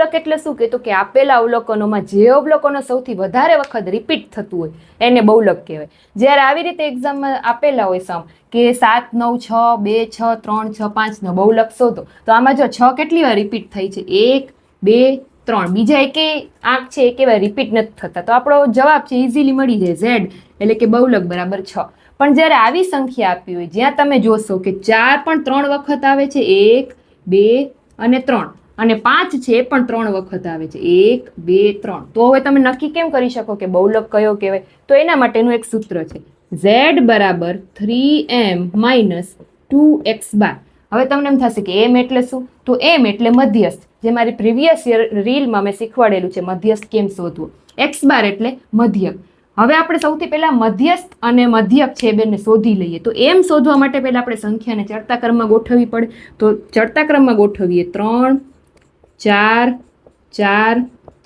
બહુલક એટલે શું? કે તો કે આપેલા અવલોકનોમાં જે અવલોકનો સૌથી વધારે વખત રિપીટ થતું હોય, એને બહુલક કહેવાય. જ્યારે આવી રીતે એક્ઝામમાં આપેલા હોય સમ કે સાત, નવ, છ, બે, છ, ત્રણ, છ પાંચનો બહુલક શોધો, તો આમાં જો છ કેટલી વાર રિપીટ થઈ છે? એક, બે, ત્રણ. બીજા એકે આંક છે, એકે વાર રિપીટ નથી થતા. તો આપણો જવાબ છે ઇઝીલી મળી જાય. ઝેડ એટલે કે બહુલક બરાબર છ. પણ જ્યારે આવી સંખ્યા આપી હોય, જ્યાં તમે જોશો કે ચાર પણ ત્રણ વખત આવે છે, એક, બે અને ત્રણ. અને પાંચ છે એ પણ ત્રણ વખત આવે છે. એક, બે, ત્રણ. તો હવે તમે નક્કી કેમ કરી શકો કે બહુલક કયો કહેવાય? તો એના માટેનું એક સૂત્ર છે. ઝેડ બરાબર three M minus two X bar હવે તમને એમ થશે કે એમ એટલે શું? તો એમ એટલે મધ્યસ્થ. જે મારી પ્રીવિયસ યર રીલમાં મેં શીખવાડેલું છે, મધ્યસ્થ કેમ શોધવું? એક્સ બાર એટલે મધ્યક. હવે આપણે સૌથી પહેલાં મધ્યસ્થ અને મધ્યક છે બેને શોધી લઈએ. તો એમ શોધવા માટે પહેલાં આપણે સંખ્યાને ચડતા ક્રમમાં ગોઠવવી પડે. તો ચડતા ક્રમમાં ગોઠવીએ ત્રણ ચાર ચાર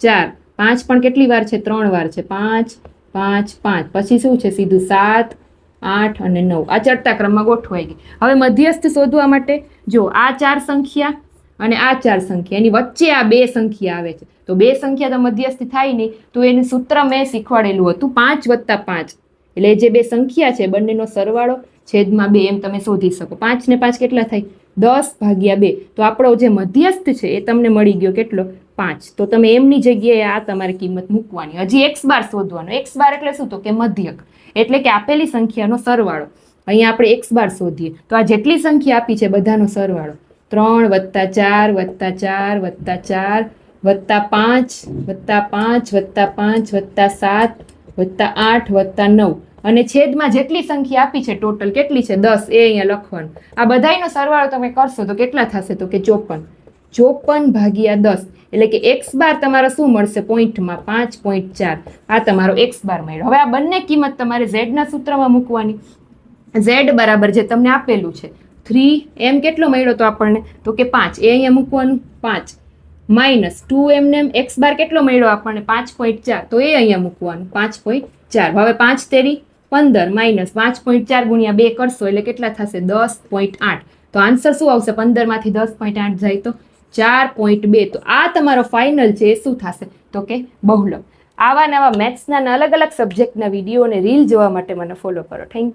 ચાર. પાંચ પણ કેટલી વાર છે? ત્રણ વાર છે. પાંચ પાંચ પાંચ. પછી શું છે? સીધું સાત, આઠ અને નવ. આ ચડતા ક્રમમાં ગોઠવાઈ ગઈ. હવે મધ્યસ્થ શોધવા માટે જો આ ચાર સંખ્યા અને આ ચાર સંખ્યા, એની વચ્ચે આ બે સંખ્યા આવે છે. તો બે સંખ્યા તો મધ્યસ્થ થાય નહીં, તો એનું સૂત્ર મેં શીખવાડેલું હતું. પાંચ વત્તા પાંચ. એટલે જે બે સંખ્યા છે, બંનેનો સરવાળો છેદમાં બે એમ તમે શોધી શકો. પાંચ ને પાંચ કેટલા થાય? દસ ભાગ્યા બે. તો આપણો જે મધ્યસ્થ છે એ તમને મળી ગયો કેટલો? પાંચ. તો તમે એમની જગ્યાએ આ તમારે કિંમત મૂકવાની. હજી એક્સ બાર શોધવાનો. એક્સ બાર એટલે શું? તો કે મધ્યક. એટલે કે આપેલી સંખ્યાનો સરવાળો. અહીંયા આપણે એક્સ બાર શોધીએ. તો આ જેટલી સંખ્યા આપી છે બધાનો સરવાળો. ત્રણ વત્તા ચાર વત્તા ચાર વત્તા ચાર વત્તા પાંચ વત્તા પાંચ વત્તા પાંચ વત્તા સાત વત્તા આઠ વત્તા નવ. અને છેદમાં જેટલી સંખ્યા આપી છે ટોટલ કેટલી છે? દસ, એ અહીંયા લખવાનું. આ બધાયનો સરવાળો તમે કરશો તો કેટલા થશે તો કે ચોપન. ચોપન ભાગ્યા દસ, એટલે કે એક્સ બાર તમારો શું મળશે? પોઈન્ટમાં પાંચ પોઈન્ટ ચાર. આ તમારો એક્સ બાર મળ્યો. હવે આ બંને કિંમત તમારે ઝેડના સૂત્રમાં મૂકવાની. ઝેડ બરાબર જે તમને આપેલું છે, થ્રી, એમ કેટલો મળ્યો તો આપણને? તો કે પાંચ. એ અહીંયા મૂકવાનું. પાંચ. માઇનસ ટુ એમને એમ, એક્સ બાર કેટલો મળ્યો આપણને? પાંચ પોઈન્ટ ચાર. તો એ અહીંયા મૂકવાનું. પાંચ પોઈન્ટ ચાર. હવે પાંચ તેરી પંદર માઇનસ પાંચ પોઈન્ટ ચાર ગુણ્યા બે કરશો એટલે કેટલા થશે? દસ પોઈન્ટ આઠ. તો આન્સર શું આવશે? પંદરમાંથી દસ પોઈન્ટ આઠ જાય તો ચાર પોઈન્ટ બે. તો આ તમારો ફાઇનલ છે, એ શું થશે? તો કે બહુલક. આવા નવા મેથ્સના અલગ અલગ સબ્જેક્ટના વીડિયો અને રીલ જોવા માટે મને ફોલો કરો. Thank you